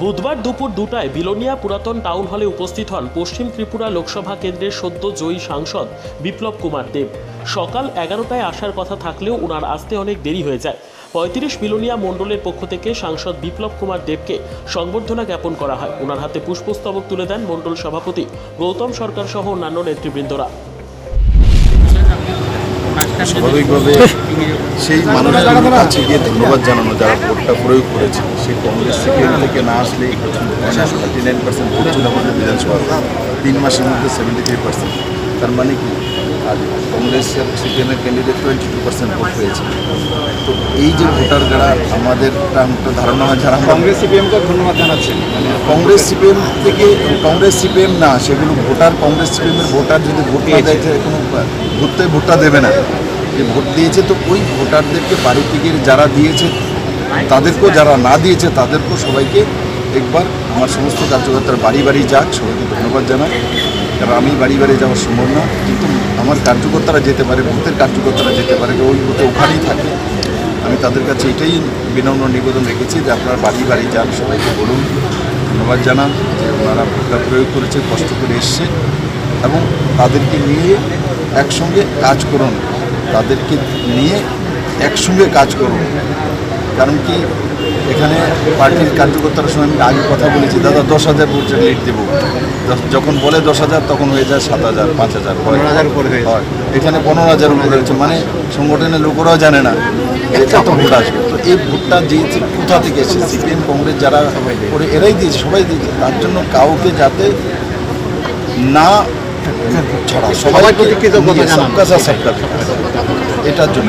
বুধবার দুপুর দুটায় বিলোনিয়া পুরাতন টাউন হলে উপস্থিত হন পশ্চিম ত্রিপুরা লোকসভা কেন্দ্রের সদ্য জয়ী সাংসদ বিপ্লব কুমার দেব। সকাল এগারোটায় আসার কথা থাকলেও ওনার আসতে অনেক দেরি হয়ে যায়। পঁয়ত্রিশ বিলোনিয়া মণ্ডলের পক্ষ থেকে সাংসদ বিপ্লব কুমার দেবকে সংবর্ধনা জ্ঞাপন করা হয়। ওনার হাতে পুষ্পস্তবক তুলে দেন মণ্ডল সভাপতি গৌতম সরকার সহ অন্যান্য নেতৃবৃন্দরা। স্বাভাবিকভাবে সেই মানুষের কাছে গিয়ে ধন্যবাদ জানানো, যারা ভোটটা প্রয়োগ করেছে। সেই কংগ্রেস সিপিএম থেকে না আসলে থার্টি নাইন পার্সেন্ট ভোট ছিল আমাদের বিধানসভা। তিন মাসের মধ্যে সেভেন্টি থ্রি পার্সেন্ট তার মানে কি? আর কংগ্রেস সিপিএমের candidate twenty two percent vote পেয়েছে তো এই যে ভোটার যারা আমাদের ধারণা হয় যারা কংগ্রেস সিপিএমকে ধন্যবাদ জানাচ্ছেন কংগ্রেস সিপিএম থেকে কংগ্রেস সিপিএম না সেগুলো ভোটার কংগ্রেস সিপিএমের ভোটার যদি ভোট না দেয় কোনো ঘুরতে ভোটটা দেবে না। যে ভোট দিয়েছে তো ওই ভোটারদেরকে বাড়ি থেকে যারা দিয়েছে তাদেরকেও যারা না দিয়েছে, তাদেরকেও সবাইকে একবার আমার সমস্ত কার্যকর্তারা বাড়ি বাড়ি যাক। সবাইকে ধন্যবাদ জানাই। কারণ আমি বাড়ি বাড়ি যাওয়া সম্ভব না, কিন্তু আমার কার্যকর্তারা যেতে পারে বুথের কার্যকর্তারা যেতে পারে ওই বুথে ওখানেই থাকে। আমি তাদের কাছে এটাই বিনম্র নিবেদন রেখেছি যে আপনারা বাড়ি বাড়ি যান, সবাইকে বলুন। ধন্যবাদ জানান যে ওনারা ভোটটা প্রয়োগ করেছে, কষ্ট করে এসছে এবং তাদেরকে নিয়ে একসঙ্গে কাজ করুন। তাদেরকে নিয়ে একসঙ্গে কাজ করুন। কারণ কি? এখানে পার্টির কার্যকর্তার সঙ্গে আমি আগে কথা বলেছি। দাদা দশ হাজার ভোট লিড দেবো। যখন বলে দশ হাজার তখন হয়ে যায় সাত হাজার পাঁচ হাজার পনেরো হাজার উপরে হয়ে যায়। এখানে পনেরো হাজার উপরে হচ্ছে। মানে সংগঠনের লোকেরাও জানে না। কত ভোট আসবে তো এই ভোটটা দিয়েছে কোথা থেকে এসেছে? সিপিএম কংগ্রেস যারা করে এরাই দিয়েছে সবাই দিয়েছে। তার জন্য কাউকে যাতে না ছড়া সবাই। সবকা সাথ সবকা এটার জন্য।